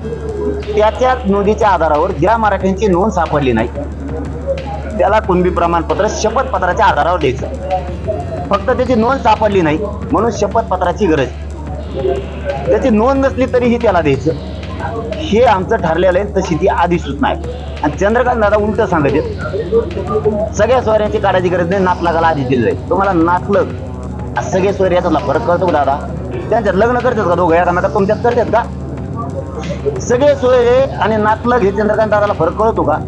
त्याच्या नोंदीच्या आधारावर ज्या मराठ्यांची नोंद सापडली नाही त्याला कुणबी प्रमाणपत्र शपथपत्राच्या आधारावर द्यायचं. फक्त त्याची नोंद सापडली नाही म्हणून शपथपत्राची गरज. त्याची नोंद नसली तरीही त्याला द्यायचं. हे आमचं ठरलेलं आहे तशी ती आधी सूचना आहे. आणि चंद्रकांत दादा उलट सांगत आहेत सगळ्या सोयऱ्यांची काढायची गरज नाही नातलागाला आधी दिलं जाईल तुम्हाला नातलग सगळे सोयरे याच्यातला फरक कळतो दादा? त्यांच्यात लग्न करतात का दोघं? एकामेका तुमच्यात करतात का? सगळे सोयरे आणि नातलग हे चंद्रकांत दादाला फरक कळतो का?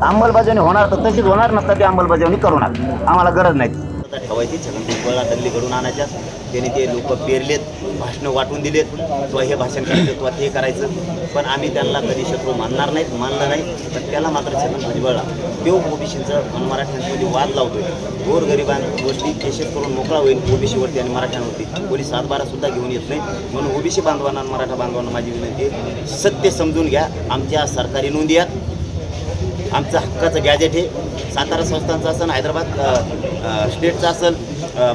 अंमलबजावणी होणार तर तशीच होणार नसता ती अंमलबजावणी करू नका. आम्हाला गरज नाही. ठेवायची. छगन भुजबळला दल्ली घडून आणायच्या. त्याने ते लोक पेरलेत भाषणं वाटून दिलेत. किंवा हे भाषण करायचं किंवा ते करायचं. पण आम्ही त्यांना कधी शत्रू मानणार नाहीत मानलं नाही. तर त्याला मात्र छगन भुजबळला तो ओबीसीचं मराठ्यांमध्ये वाद लावतोय. गोरगरिबांवरती केसेस करून मोकळा होईल. ओबीसीवरती आणि मराठ्यांवरती. पोलीस सातबारासुद्धा घेऊन येत नाही म्हणून ओबीसी बांधवांना मराठा बांधवांना माझी विनंती आहे सत्य समजून घ्या. आमच्या सरकारी नोंदी आहेत. आमचं हक्काचं गॅजेट आहे. सातारा संस्थांचं असेल हैदराबाद स्टेटचा स्टेटचं असेल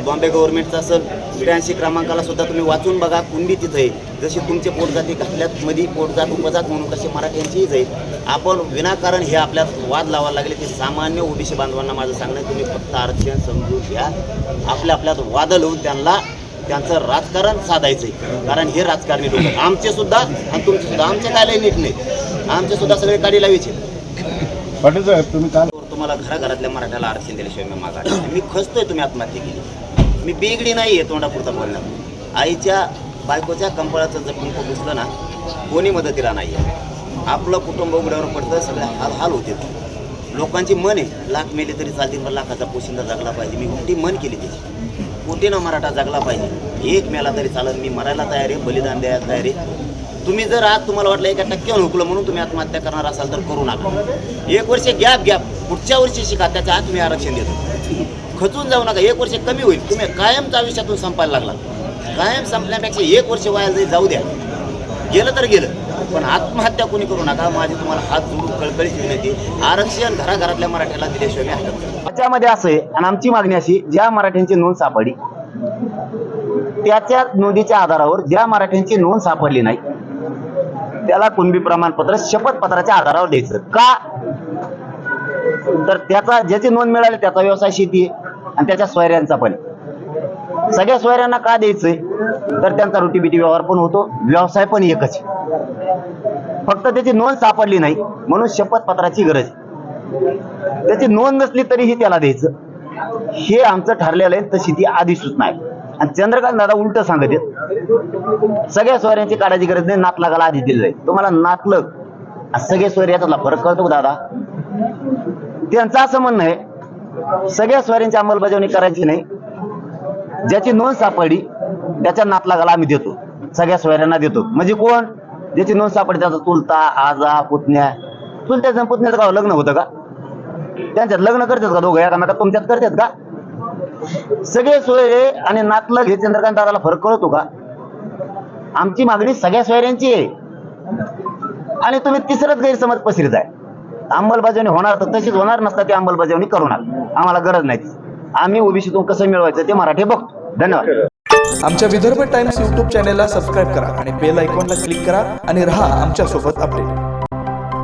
बॉम्बे गव्हर्नमेंटचं असेल त्र्याऐंशी क्रमांकाला सुद्धा तुम्ही वाचून बघा कुंडी तिथं आहे. जशी तुमचे पोटजाती घातल्यात मध्ये पोटजात उपजात म्हणून तसे मराठ्यांचीच आहे. आपण विनाकारण हे आपल्यात वाद लावायला लागले ते सामान्य ओबीसी बांधवांना माझं सांगणं तुम्ही फक्त आरक्षण समजून घ्या. आपल्या आपल्यात वाद लावून त्यांना त्यांचं राजकारण साधायचं आहे कारण हे राजकारणी लोक आमचे सुद्धा आणि तुमचे सुद्धा. आमचे काय नीट नाही. आमचे सुद्धा सगळे काढी लावायचे पाटील साहेब तुम्ही काल तुम्हाला घराघरातल्या मराठ्याला आरक्षण दिल्याशिवाय मी मागा मी खचतोय तुम्ही आत्महत्या केली. मी बेगडी नाही आहे तोंडापुरता बोलणार आईच्या बायकोच्या कंपळाचं जर कुंक घुसलं ना कोणी मदतीला नाही आहे आपलं कुटुंब उघड्यावर पडतं सगळे हाल हाल होते. लोकांची मन आहे लाख मेले तरी चालतील पण लाखाचा पोशिंदा जगला पाहिजे. मी मोठी मन केली त्याची. कोटीनं मराठा जगला पाहिजे. एक मेला तरी चालत मी मरायला तयार आहे बलिदान द्यायला तयार आहे. तुम्ही जर आज तुम्हाला वाटलं एका टक्क्यावर हुकलं म्हणून तुम्ही आत्महत्या करणार असाल तर करू नका. एक वर्ष गॅप गॅप पुढच्या वर्षी शिका त्याच्या आत तुम्ही आरक्षण देतो. खचून जाऊ नका एक वर्ष कमी होईल. तुम्ही कायमच्या आयुष्यातून संपायला लागला कायम संपण्यापेक्षा एक वर्ष वाया जरी जाऊ द्या. गेलं तर गेलं पण आत्महत्या कोणी करू नका. माझी तुम्हाला हात जोडून कळकळीची विनंती आरक्षण घराघरातल्या मराठ्याला दिल्याशिवाय मी हटत त्याच्यामध्ये असं आहे आणि आमची मागणी अशी ज्या मराठ्यांची नोंद सापडी त्याच्या नोंदीच्या आधारावर ज्या मराठ्यांची नोंद सापडली नाही त्याला कुणबी प्रमाणपत्र शपथपत्राच्या आधारावर द्यायचं. का? तर त्याचा ज्याची नोंद मिळाली त्याचा व्यवसाय शेती आहे आणि त्याच्या सोयऱ्यांचा पण सगळ्या सोयऱ्यांना का द्यायचंय? तर त्यांचा रोटी बिटी व्यवहार पण होतो व्यवसाय पण एकच आहे. फक्त त्याची नोंद सापडली नाही म्हणून शपथपत्राची गरज आहे. त्याची नोंद नसली तरीही त्याला द्यायचं. हे आमचं ठरलेलं आहे तशी ती आधी सूचना आहे आणि चंद्रकांत दादा उलट सांगत आहेत. सगळ्या सोयऱ्यांची काढायची गरज नाही नातलागाला आधी दिलं जाईल तुम्हाला नातलग सगळे सोयरे याच्यातला फरक कळतो दादा? त्यांचं असं म्हणणं आहे सगळ्या सोयऱ्यांची अंमलबजावणी करायची नाही. ज्याची नोंद सापडली त्याच्या नातलागाला आम्ही देतो. सगळ्या सोयऱ्यांना देतो. म्हणजे कोण? ज्याची नोंद सापडली त्याचा चुलता आजा पुतण्या. चुलत्याचं पुतण्याचं का हो, लग्न होतं का? त्यांच्यात लग्न करतात का दोघं? एकामेका तुमच्यात करतात का? सगळे सोयरे आणि नातलग हे चंद्रकांत दादाला फरक कळतो का? आमची मागणी सगळ्या सोयऱ्यांची आहे. आणि तुम्ही तिसरंच गैरसमज पसरीत आहे अंमलबजावणी होणार तर तशीच होणार नसता ती अंमलबजावणी करू आम्हाला गरज नाही आम्ही ओबीसीतून कसं मिळवायचं ते मराठी बघतो. धन्यवाद. आमच्या विदर्भ टाइम्स यूट्यूब चॅनेलला सबस्क्राईब करा आणि बेल आयकॉनला क्लिक करा आणि राहा आमच्यासोबत अपडेट.